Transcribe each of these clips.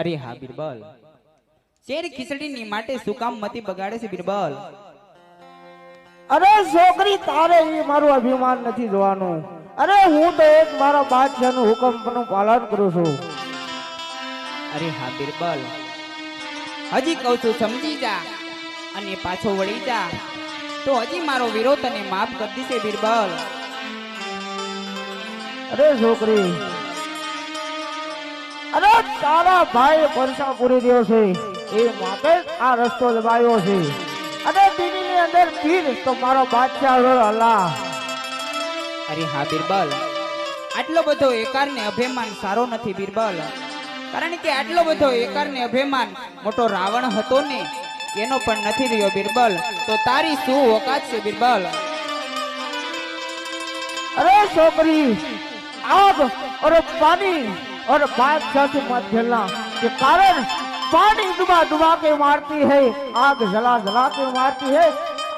અરે હા બિરબલ. શેર ખીચડીની માટે શું કામ મતી બગાડે છે બિરબલ? અરે છોકરી તારે એ મારું અભિમાન નથી જોવાનું. અરે હું તો એક મારા બાદશાહનું હુકમનું પાલન કરું છું. અરે હા બિરબલ. હજી કહું છું સમજી જા અને પાછો વળી જા. તો હજી મારો વિરોધ તને માફ કરી દેશે બિરબલ. અરે છોકરી અને તારા ભાઈ પરસા પૂરી રહ્યો છે. એ માટે આ રસ્તો લગાવ્યો છે. અને દીની અંદર પીર તો મારો બાદશાહ અલ્લાહ અરે હા બિરબલ. આટલો બધો એકાર ને અભિમાન સારો નથી બિરબલ. કારણ કે આટલો બધો એકાર ને અભિમાન મોટો રાવણ હતો ને એનો પણ નથી રહ્યો બિરબલ. તો તારી શું ઓકાત છે બિરબલ? અરે છોકરી આગ અરે પાણી. और बादशाह से मत खेलना के कारण पानी डुबा डुबा के मारती है आग जला जला के मारती है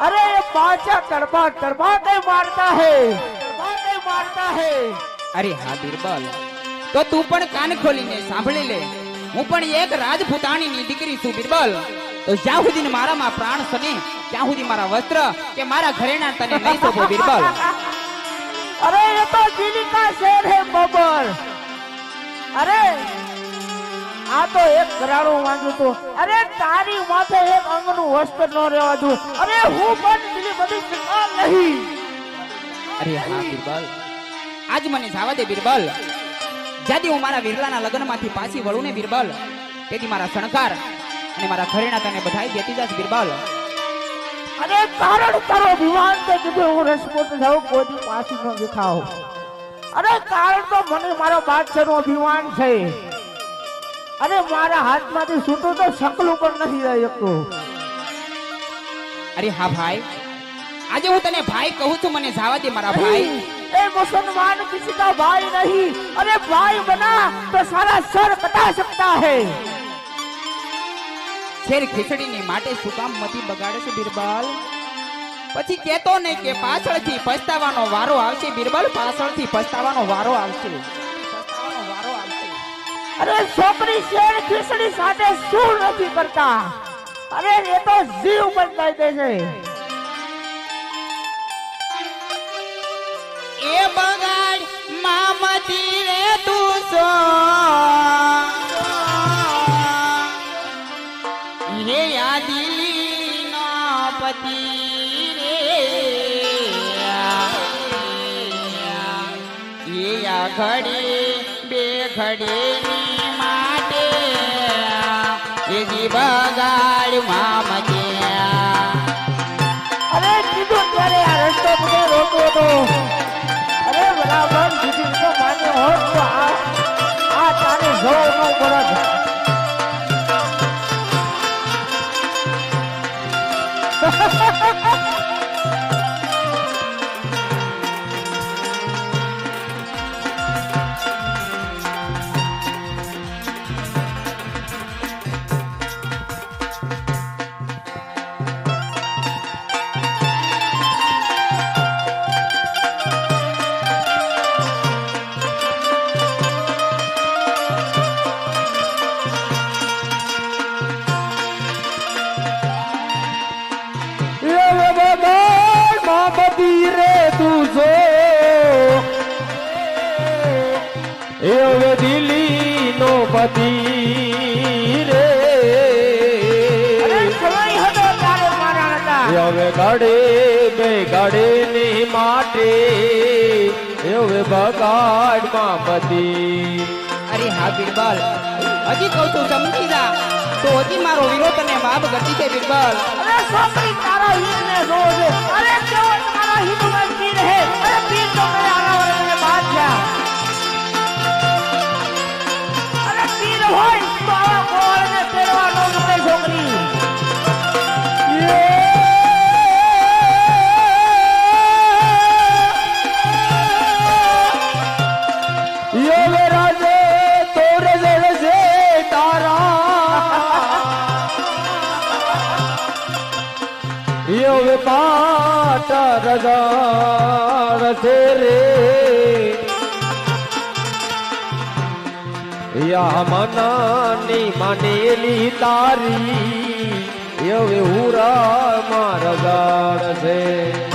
अरे ये बादशाह तड़पा तड़पा के मारता है तड़पा के मारता है અરે હા બિરબલ તો તું પણ કાન ખોલીને સાંભળી લે હું પણ એક રાજપૂતાણીની દીકરી છું બિરબલ તો જ્યાં સુધી મારામાં પ્રાણ સને ત્યાં સુધી મારા વસ્ત્ર કે મારા ઘરેણા તને નહીં શોભો બિરબલ अरे ये तो दिल्ली का शेर है અરે આ તો એક ઘરાણું વાંચું તો. અરે તારી માથે એક અંગનું વસ્ત્ર ન રહેવા દઉં. અરે હું પણ બીજી બધી શિકાર નહીં. અરે હા બિરબલ. આજ મને જાવા દે બિરબલ. જ્યાંથી હું મારા વિરલાના લગ્નમાંથી પાછી વળું ને બિરબલ તેથી મારા શણકાર અને મારા ઘરેણા તને બધાય દેતી જાશ બિરબલ. અરે કારણ તારો વિવાન તે કીધું હું રસપોટ જાઉં કોઈ પાછી ન દેખાવ અરે કારણ તો મને મારો બાદશાહનું અભિમાન છે. અરે મારા હાથમાંથી છૂટું તો શકલું પણ નથી રહી શકતું અરે હા ભાઈ. આજે હું તને ભાઈ કહું છું મને જવા દે મારા ભાઈ. એ મુસલમાન કિસી કા ભાઈ નહીં. અરે ભાઈ બના તો સારા સર કટા સકતા હે. શેર ખીચડીને માટે શું કામ મતી બગાડે છે બિરબલ. પછી કેતો નહીં કે પાછળથી પસ્તાવાનો વારો આવશે બિરબલ પાછળથી પસ્તાવાનો વારો આવશે. વારો આવશે અરે છોકરી શેર ખીચડી સાથે શું નથી કરતા? અરે એ તો જીવ બદલાઈ દે છે. એ બગાડ મામતી રે તું સો. હે યાદી નો પતિ. ઘડે બે ઘડે ની માટે એ જી બગાડ મામતી અરે કીધું ત્યારે આ રસ્તો મને રોકો તો અરે બરાબર દીદી તો માન્ય હોત તો આ તારે જવો ન દિલ્હી રે. હવે ગાડે બે ગાડે ની માટે એવે બગાડ બધી અરે હા બિરબલ. હજી કહું છું સમજી જા. તો હજી મારો વિરોધ તને માફ કરતી છે બિરબલ. અરે છોકરી તારા હીર ને જોવો અરે કેવો તારા હિન્દુ માં પીર હે અરે પીર તો મેં આના વરને બાદ ગયા અરે બ્રાહ્મણની માનેલી તારી. હવે ઉરા મારા છે.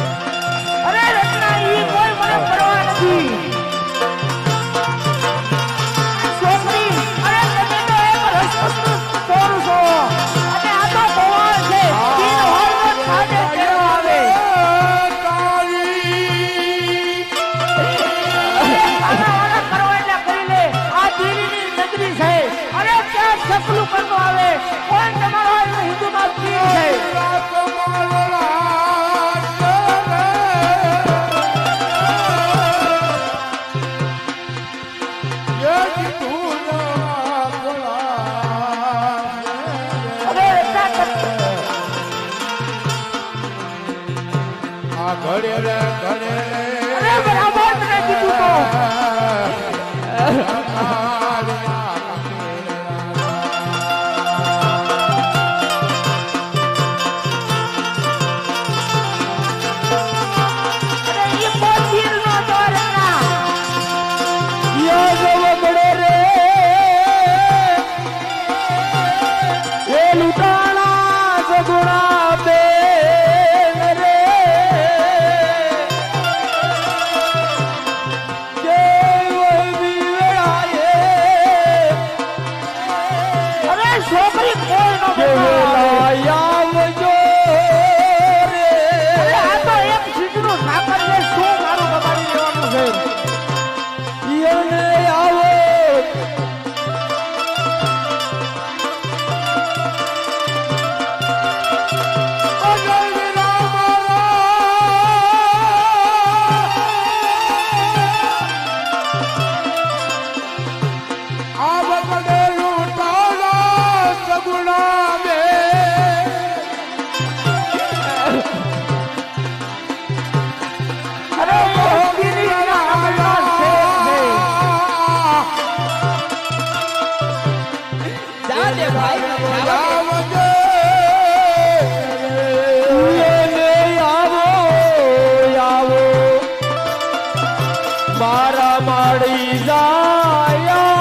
tomorrow. છોકરી કોઈ નો મળી જાય.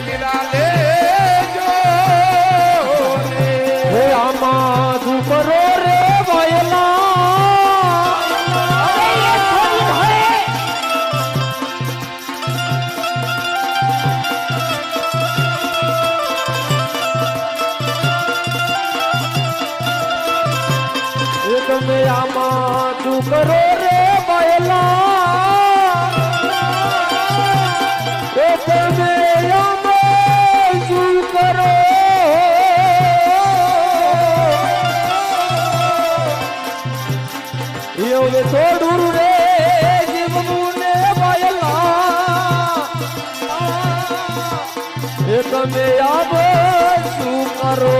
Baby, તમે આપ શું કરો?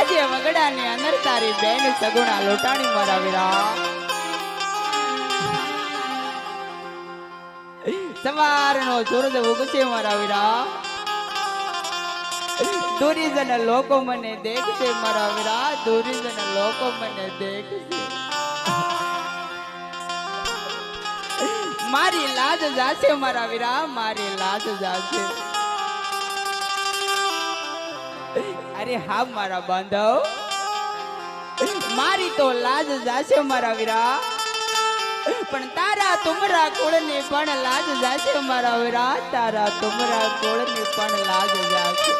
આજે વગડા ની અંદર તારી બેન સગુણા લોટાણી મારા વીરા સવારનો સૂરજ ઉગશે મારા દુરીજન લોકો મને દેખશે મારા દુરીજન લોકો મને દેખશે. મારી લાજ જાશે મારા વીરા મારી લાજ જાશે. અરે હા, મારા બાંધવ. મારી તો લાજ જાશે, મારા વીરા. પણ તારા તુમરા કુળની પણ લાજ જાશે, મારા વીરા. તારા તુમરા કુળની પણ લાજ જાશે.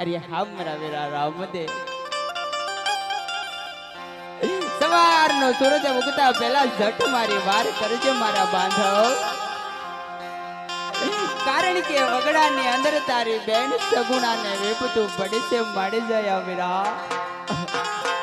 અરે હા, મારા વીરા રામદે સવારનો સૂરજ ઉગતા પહેલા જટ મારી વાર કરજે, મારા બાંધવ. કારણ કે વગડાની અંદર તારી બેન સગુણાને વેપતું પડશે મળી જાય વીરા.